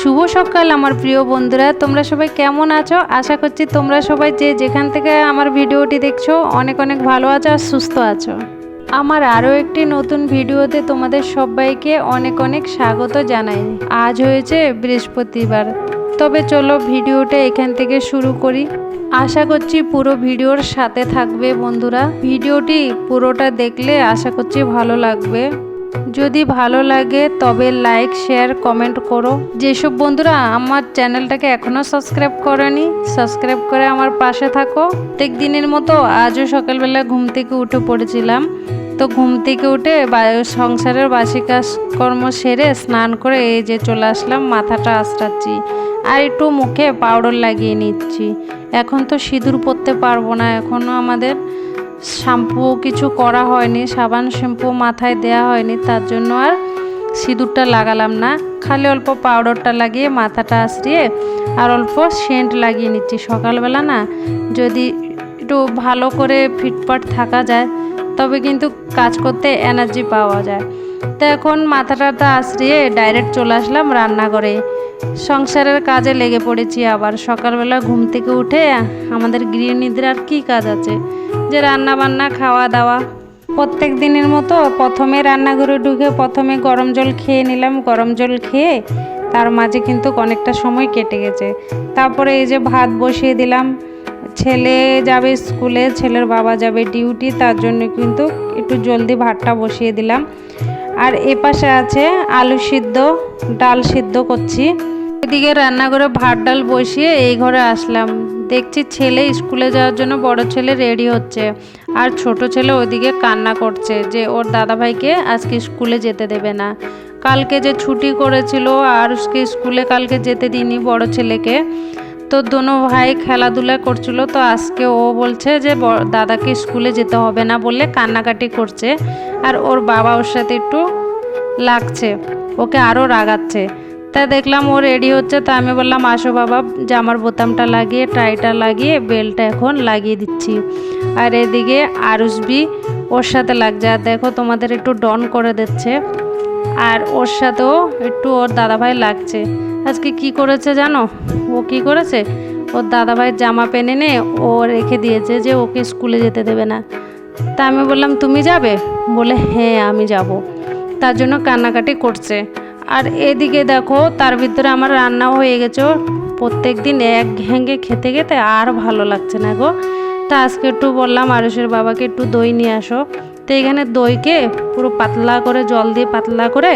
শুভ সকাল আমার প্রিয় বন্ধুরা। তোমরা সবাই কেমন আছো? আশা করছি তোমরা সবাই যে যেখান থেকে আমার ভিডিওটি দেখছ, অনেক অনেক ভালো আছো আর সুস্থ আছো। আমার আরও একটি নতুন ভিডিওতে তোমাদের সবাইকে অনেক অনেক স্বাগত জানাই। আজ হয়েছে বৃহস্পতিবার। তবে চলো ভিডিওটা এখান থেকে শুরু করি। আশা করছি পুরো ভিডিওর সাথে থাকবে বন্ধুরা। ভিডিওটি পুরোটা দেখলে আশা করছি ভালো লাগবে। যদি ভালো লাগে, তবে লাইক শেয়ার কমেন্ট করো। যেসব বন্ধুরা আমার চ্যানেলটাকে এখনও সাবস্ক্রাইব করেনি সাবস্ক্রাইব করে আমার পাশে থাকো। প্রত্যেক দিনের মতো আজও সকালবেলা ঘুম থেকে উঠে পড়েছিলাম। তো ঘুম থেকে উঠে সংসারের বাসি কাজকর্ম সেরে স্নান করে এই যে চলে আসলাম, মাথাটা আশ্রাচ্ছি আর একটু মুখে পাউডার লাগিয়ে নিচ্ছি। এখন তো সিঁদুর পরতে পারব না এখনও আমাদের। শ্যাম্পু কিছু করা হয়নি, সাবান, শ্যাম্পু মাথায় দেয়া হয়নি, তার জন্য আর সিঁদুরটা লাগালাম না। খালি অল্প পাউডারটা লাগিয়ে মাথাটা আশ্রিয়ে আর অল্প সেন্ট লাগিয়ে নিচ্ছি। সকালবেলা না যদি একটু ভালো করে ফিটফাট থাকা যায়, তবে কিন্তু কাজ করতে এনার্জি পাওয়া যায়। তো এখন মাথাটাটা আশ্রিয়ে ডাইরেক্ট চলে আসলাম রান্নাঘরে। সংসারের কাজে লেগে পড়েছি আবার। সকালবেলা ঘুম থেকে উঠে আমাদের গৃহিণীদের আর কী কাজ আছে? যে রান্না বান্না খাওয়া দাওয়া প্রত্যেক দিনের মতো প্রথমে রান্নাঘরে ঢুকে প্রথমে গরম জল খেয়ে নিলাম। গরম জল খেয়ে তার মাঝে কিন্তু অনেকটা সময় কেটে গেছে। তারপরে এই যে ভাত বসিয়ে দিলাম। ছেলে যাবে স্কুলে, ছেলের বাবা যাবে ডিউটি, তার জন্য কিন্তু একটু জলদি ভাতটা বসিয়ে দিলাম। আর এ পাশে আছে আলু সিদ্ধ, ডাল সিদ্ধ করছি। এদিকে রান্নাঘরে ভাত, ডাল বসিয়ে এই ঘরে আসলাম। দেখছি ছেলে স্কুলে যাওয়ার জন্য বড় ছেলে রেডি হচ্ছে। আর ছোট ছেলে ওইদিকে কান্না করছে যে ওর দাদাভাইকে আজকে স্কুলে যেতে দেবে না। কালকে যে ছুটি করেছিল, আর উসকে স্কুলে কালকে যেতে দিইনি বড় ছেলেকে। তো দোনো ভাই খেলাধুলা করছিল, তো আজকে ও বলছে যে দাদাকে স্কুলে যেতে হবে না বলে কান্নাকাটি করছে। আর ওর বাবা ওর সাথে একটু লাগছে, ওকে আরও রাগাচ্ছে। তা দেখলাম ও রেডি হচ্ছে, তা আমি বললাম, আসো বাবা, জামার বোতামটা লাগিয়ে টাইটা লাগিয়ে বেলটা এখন লাগিয়ে দিচ্ছি। আর এদিকে আরুসবি ওর সাথে লাগছে। আর দেখো, তোমাদের একটু ডন করে দিচ্ছে। আর ওর সাথেও একটু ওর দাদাভাই লাগছে। আজকে কি করেছে জানো? ও কি করেছে? ওর দাদাভাইয়ের জামা পেনে নে, ও রেখে দিয়েছে যে ওকে স্কুলে যেতে দেবে না। তা আমি বললাম, তুমি যাবে? বলে হ্যাঁ আমি যাব। তার জন্য কান্নাকাটি করছে। আর এদিকে দেখো, তার ভিতরে আমার রান্নাও হয়ে গেছে। প্রত্যেক দিন এক ঘেঁগে খেতে খেতে আর ভালো লাগছে না গো। তা আজকে একটু বললাম, আরুষের বাবাকে একটু দই নিয়ে আসো। তো এখানে দইকে পুরো পাতলা করে, জল দিয়ে পাতলা করে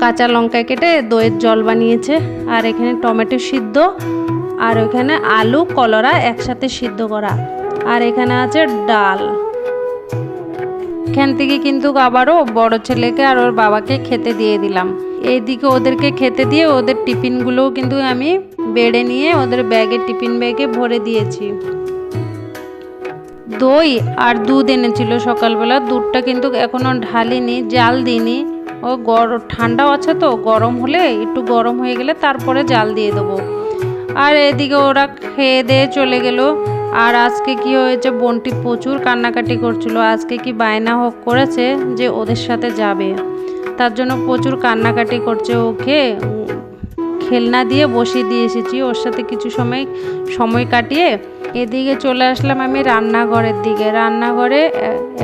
কাঁচা লঙ্কা কেটে দইয়ের জল বানিয়েছে। আর এখানে টমেটো সিদ্ধ, আর ওইখানে আলু, কলরা একসাথে সিদ্ধ করা। আর এখানে আছে ডাল। এখান থেকে কিন্তু আবারও বড় ছেলেকে আর ওর বাবাকে খেতে দিয়ে দিলাম। এইদিকে ওদেরকে খেতে দিয়ে ওদের টিফিনগুলোও কিন্তু আমি বেড়ে নিয়ে ওদের ব্যাগে, টিফিন ব্যাগে ভরে দিয়েছি। দই আর দুধ এনেছিল সকালবেলা, দুধটা কিন্তু এখনও ঢালিনি, জাল দিইনি। ও গরম ঠান্ডাও আছে তো, গরম হলে একটু গরম হয়ে গেলে তারপরে জাল দিয়ে দেবো। আর এদিকে ওরা খেয়ে দিয়ে চলে গেল। আর আজকে কি হয়েছে, বোনটি প্রচুর কান্নাকাটি করছিল। আজকে কি বায়না হোক করেছে যে ওদের সাথে যাবে। তার জন্য প্রচুর কান্নাকাটি করছে ওকে। খেলনা দিয়ে বসিয়ে দিয়ে এসেছি, ওর সাথে কিছু সময় সময় কাটিয়ে এদিকে চলে আসলাম আমি রান্নাঘরের দিকে। রান্নাঘরে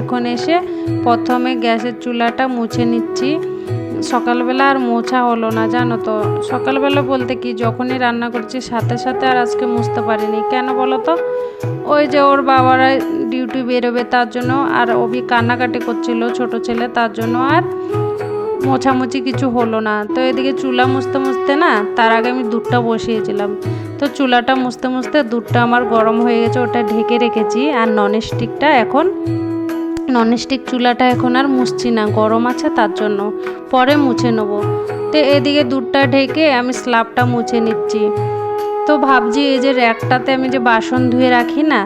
এখন এসে প্রথমে গ্যাসের চুলাটা মুছে নিচ্ছি। সকালবেলা আর মোছা হলো না, জানো তো। সকালবেলা বলতে কি, যখনই রান্না করছি, সাথে সাথে আর আজকে মুছতে পারিনি। কেন বলো তো? ওই যে ওর বাবারা ডিউটি বেরোবে, তার জন্য আর অভি কান্নাকাটি করছিল ছোট ছেলে, তার জন্য আর মোছামুছি কিছু হলো না। তো এদিকে চুলা মুছতে মুছতে না, তার আগে আমি দুধটা বসিয়েছিলাম। তো চুলাটা মুছতে মুছতে দুধটা আমার গরম হয়ে গেছে, ওটা ঢেকে রেখেছি। আর ননস্টিকটা এখন ননস্টিক চুলাটা এখন আর মুছছি না, গরম আছে তার জন্য। পরে মুছে নেব। তো এদিকে দুধটা ঢেকে আমি স্ল্যাবটা মুছে নিচ্ছি। তো ভাবছি এই যে র্যাকটাতে আমি যে বাসন ধুয়ে রাখি না,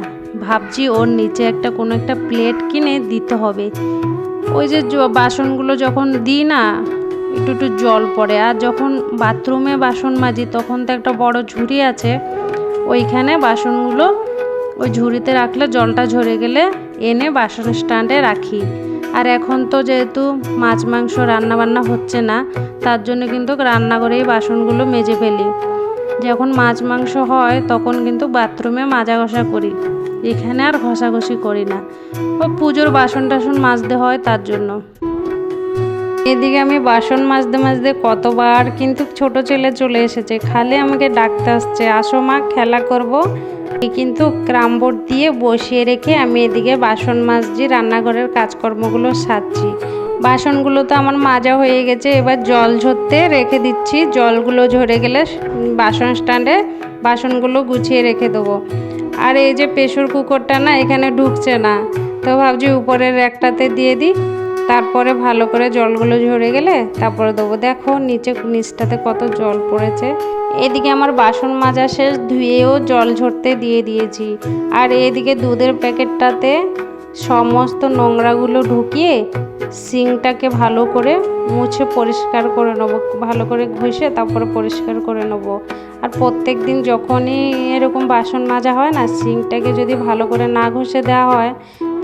ভাবছি ওর নিচে একটা কোনো একটা প্লেট কিনে দিতে হবে। ওই যে বাসনগুলো যখন দিই না, একটু একটু জল পড়ে। আর যখন বাথরুমে বাসন মাজি, তখন তো একটা বড় ঝুড়ি আছে। ওইখানে বাসনগুলো ওই ঝুড়িতে রাখলে জলটা ঝরে গেলে এনে বাসন স্ট্যান্ডে রাখি। আর এখন তো যেহেতু মাছ, মাংস রান্না বান্না হচ্ছে না, তার জন্য কিন্তু রান্নাঘরেই বাসনগুলো মেজে ফেলি। যখন মাছ, মাংস হয়, তখন কিন্তু বাথরুমে মাজা ঘষা করি। এখানে আর ঘষাঘষি করি না। ও পুজোর বাসন টাসন মাজতে হয় তার জন্য। এদিকে আমি বাসন মাজতে মাজতে কতবার কিন্তু ছোট ছেলে চলে এসেছে। খালি আমাকে ডাকতে আসছে, আসো মা, খেলা করব। কিন্তু ক্রামবোর্ড দিয়ে বসিয়ে রেখে আমি এদিকে বাসন মাজছি, রান্নাঘরের কাজকর্মগুলো সারছি। বাসনগুলো তো আমার মাজা হয়ে গেছে, এবার জল ঝরতে রেখে দিচ্ছি। জলগুলো ঝরে গেলে বাসন স্ট্যান্ডে বাসনগুলো গুছিয়ে রেখে দেবো। আর এই যে প্রেশার কুকারটা না, এখানে ঢুকছে না। তো ভাবছি উপরের একটাতে দিয়ে দিই, তারপরে ভালো করে জলগুলো ঝরে গেলে তারপরে দেবো। দেখো নিচে নিচটাতে কত জল পড়েছে। এদিকে আমার বাসন মাজা শেষ, ধুয়েও জল ঝরতে দিয়ে দিয়েছি। আর এদিকে দুধের প্যাকেটটাতে সমস্ত নোংরাগুলো ঢুকিয়ে সিংটাকে ভালো করে মুছে পরিষ্কার করে নেব। ভালো করে ঘষে তারপরে পরিষ্কার করে নেব। আর প্রত্যেক দিন যখনই এরকম বাসন মাজা হয় না, সিংটাকে যদি ভালো করে না ঘষে দেওয়া হয়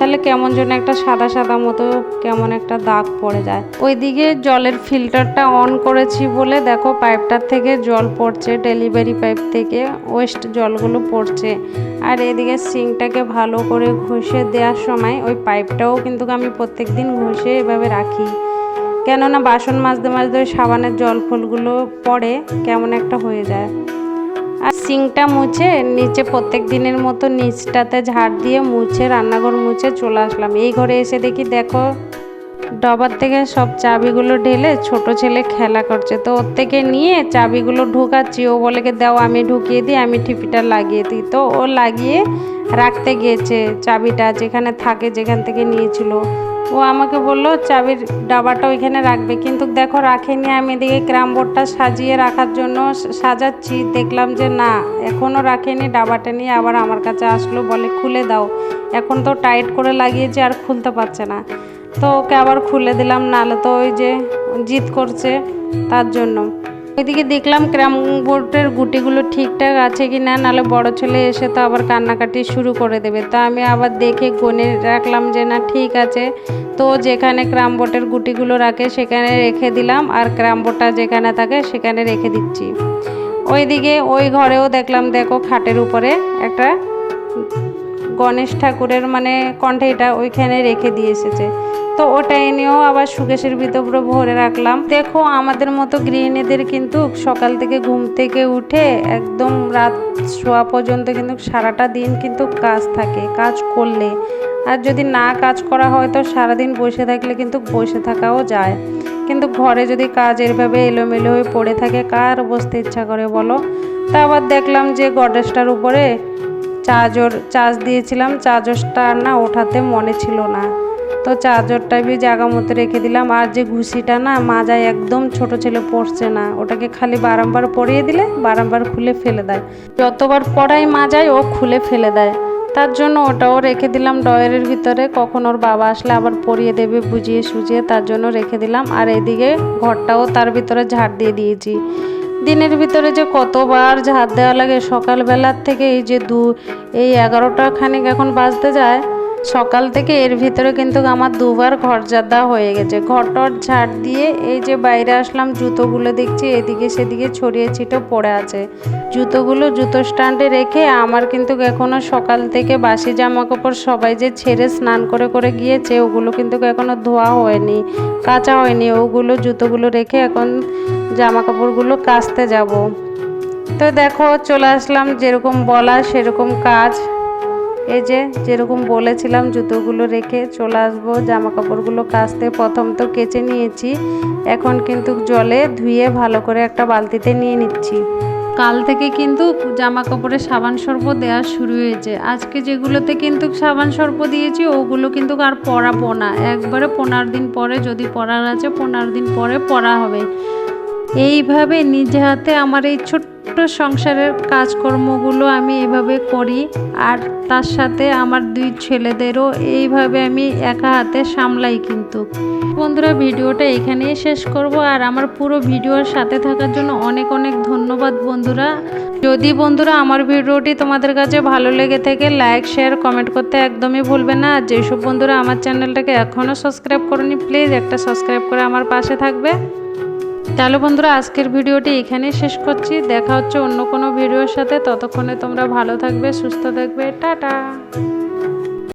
তাহলে কেমন যেন একটা সাদা সাদা মতো কেমন একটা দাগ পড়ে যায়। ওইদিকে জলের ফিল্টারটা অন করেছি বলে দেখো পাইপটার থেকে জল পড়ছে ডেলিভারি পাইপ থেকে ওয়েস্ট জলগুলো পড়ছে। আর এদিকে সিংটাকে ভালো করে ঘষে দেওয়ার সময় ওই পাইপটাও কিন্তু আমি প্রত্যেক দিন ঘষে এভাবে রাখি। কেননা বাসন মাজতে মাজতে ওই সাবানের জল ফুলগুলো পড়ে, কেমন একটা হয়ে যায়। আর সিংটা মুছে নিচে প্রত্যেক দিনের মতো নিচটাতে ঝাড় দিয়ে মুছে, রান্নাঘর মুছে চলে আসলাম। এই ঘরে এসে দেখি দেখো, ডবার থেকে সব চাবিগুলো ঢেলে ছোট ছেলে খেলা করছে। তো ওর থেকে নিয়ে চাবিগুলো ঢুকাচ্ছি, ও বলে দাও আমি ঢুকিয়ে দিই, আমি ঠিপিটা লাগিয়ে দিই। তো ও লাগিয়ে রাখতে গিয়েছে চাবিটা যেখানে থাকে যেখান থেকে নিয়েছিল। ও আমাকে বলল, চাবির ডাবাটা ওইখানে রাখবে। কিন্তু দেখো, রাখেনি। আমি এদিকে ক্রাম বোর্ডটা সাজিয়ে রাখার জন্য সাজাচ্ছি। দেখলাম যে না এখনও রাখেনি। ডাবাটা নিয়ে আবার আমার কাছে আসলো, বলে, খুলে দাও। এখন তো টাইট করে লাগিয়েছি, আর খুলতে পারছে না। তো ওকে আবার খুলে দিলাম, নাহলে তো ওই যে জিদ করছে তার জন্য। ওইদিকে দেখলাম ক্রাম বোর্ডের গুটিগুলো ঠিকঠাক আছে কি না নাহলে বড় ছেলে এসে তো আবার কান্নাকাটি শুরু করে দেবে। তো আমি আবার দেখে গনে রাখলাম যে, না, ঠিক আছে। তো যেখানে ক্রাম বোর্ডের গুটিগুলো রাখে, সেখানে রেখে দিলাম। আর ক্রাম বোর্ডটা যেখানে থাকে, সেখানে রেখে দিচ্ছি। ওইদিকে ওই ঘরেও দেখলাম, দেখো, খাটের উপরে একটা গণেশ ঠাকুরের মানে কণ্ঠেটা ওইখানে রেখে দিয়ে এসেছে। তো ওটা এনেও আবার সুকেশের ভিতরে ভরে রাখলাম। দেখো, আমাদের মতো গৃহিণীদের কিন্তু সকাল থেকে ঘুম থেকে উঠে একদম রাত শোয়া পর্যন্ত কিন্তু সারাটা দিন কিন্তু কাজ থাকে, কাজ করলে। আর যদি না কাজ করা হয় তো সারাদিন বসে থাকলে কিন্তু বসে থাকাও যায়। কিন্তু ঘরে যদি কাজ এরভাবে এলোমেলো হয়ে পড়ে থাকে, কার বসতে ইচ্ছা করে বলো? তা আবার দেখলাম যে গডরেজটার উপরে চার্জর, চার্জ দিয়েছিলাম, চার্জরটা না ওঠাতে মনে ছিল না। তো চার্জারটা বি জায়গা মতো রেখে দিলাম। আর যে ঘুষিটা না মাজায় একদম ছোট ছেলে পড়ছে না, ওটাকে খালি বারংবার পরিয়ে দিলে বারংবার খুলে ফেলে দেয়। যতবার পড়াই মাজায়, ও খুলে ফেলে দেয়। তার জন্য ওটাও রেখে দিলাম ডয়ারের ভিতরে। কখন ওর বাবা আসলে আবার পরিয়ে দেবে, বুঝিয়ে সুজিয়ে তার জন্য রেখে দিলাম। আর এদিকে ঘরটাও তার ভিতরে ঝাড় দিয়ে দিয়েছি। দিনের ভিতরে যে কতবার ঝাড় দেওয়া লাগে সকালবেলার থেকে এই যে দু এই এগারোটা খানিক এখন বাজতে যায় সকাল থেকে এর ভিতরে কিন্তু আমার দুবার ঘর জাদা হয়ে গেছে। ঘরটর ঝাড় দিয়ে এই যে বাইরে আসলাম, জুতোগুলো দেখছি, এদিকে সেদিকে ছড়িয়ে ছিটো পড়ে আছে। জুতোগুলো জুতো স্ট্যান্ডে রেখে আমার কিন্তু এখনও সকাল থেকে বাসি জামা কাপড় সবাই যে ছেড়ে স্নান করে করে গিয়েছে, ওগুলো কিন্তু এখনও ধোয়া হয়নি, কাঁচা হয়নি। ওগুলো জুতোগুলো রেখে এখন জামা কাপড়গুলো কাচতে যাব। তো দেখো, চলে আসলাম যেরকম বলা সেরকম কাজ। এই যে যেরকম বলেছিলাম জুতোগুলো রেখে চলে আসব জামা কাপড়গুলো কাচতে। প্রথম তো কেচে নিয়েছি, এখন কিন্তু জলে ধুয়ে ভালো করে একটা বালতিতে নিয়ে নিচ্ছি। কাল থেকে কিন্তু জামা কাপড়ে সাবান সর্প দেওয়া শুরু হয়েছে। আজকে যেগুলোতে কিন্তু সাবান সর্প দিয়েছি, ওগুলো কিন্তু আর পরাবো না। একবারে পনেরো দিন পরে যদি পরার আছে, পনেরো দিন পরে পরা হবে। এইভাবে নিজে হাতে আমার এই ছোট্ট সংসারের কাজকর্মগুলো আমি এভাবে করি আর তার সাথে আমার দুই ছেলেদেরও এইভাবে আমি একা হাতে সামলাই কিন্তু। বন্ধুরা, ভিডিওটা এখানেই শেষ করব আর আমার পুরো ভিডিওর সাথে থাকার জন্য অনেক অনেক ধন্যবাদ বন্ধুরা। যদি বন্ধুরা আমার ভিডিওটি তোমাদের কাছে ভালো লেগে থাকে লাইক শেয়ার কমেন্ট করতে একদমই ভুলবে না। আর যেসব বন্ধুরা আমার চ্যানেলটাকে এখনও সাবস্ক্রাইব করেনি প্লিজ একটা সাবস্ক্রাইব করে আমার পাশে থাকবে। তাহলে বন্ধুরা, আজকের ভিডিওটি এখানে শেষ করছি। দেখা হচ্ছে অন্য কোনো ভিডিওর সাথে। ততক্ষণে তোমরা ভালো থাকবে, সুস্থ থাকবে। টাটা!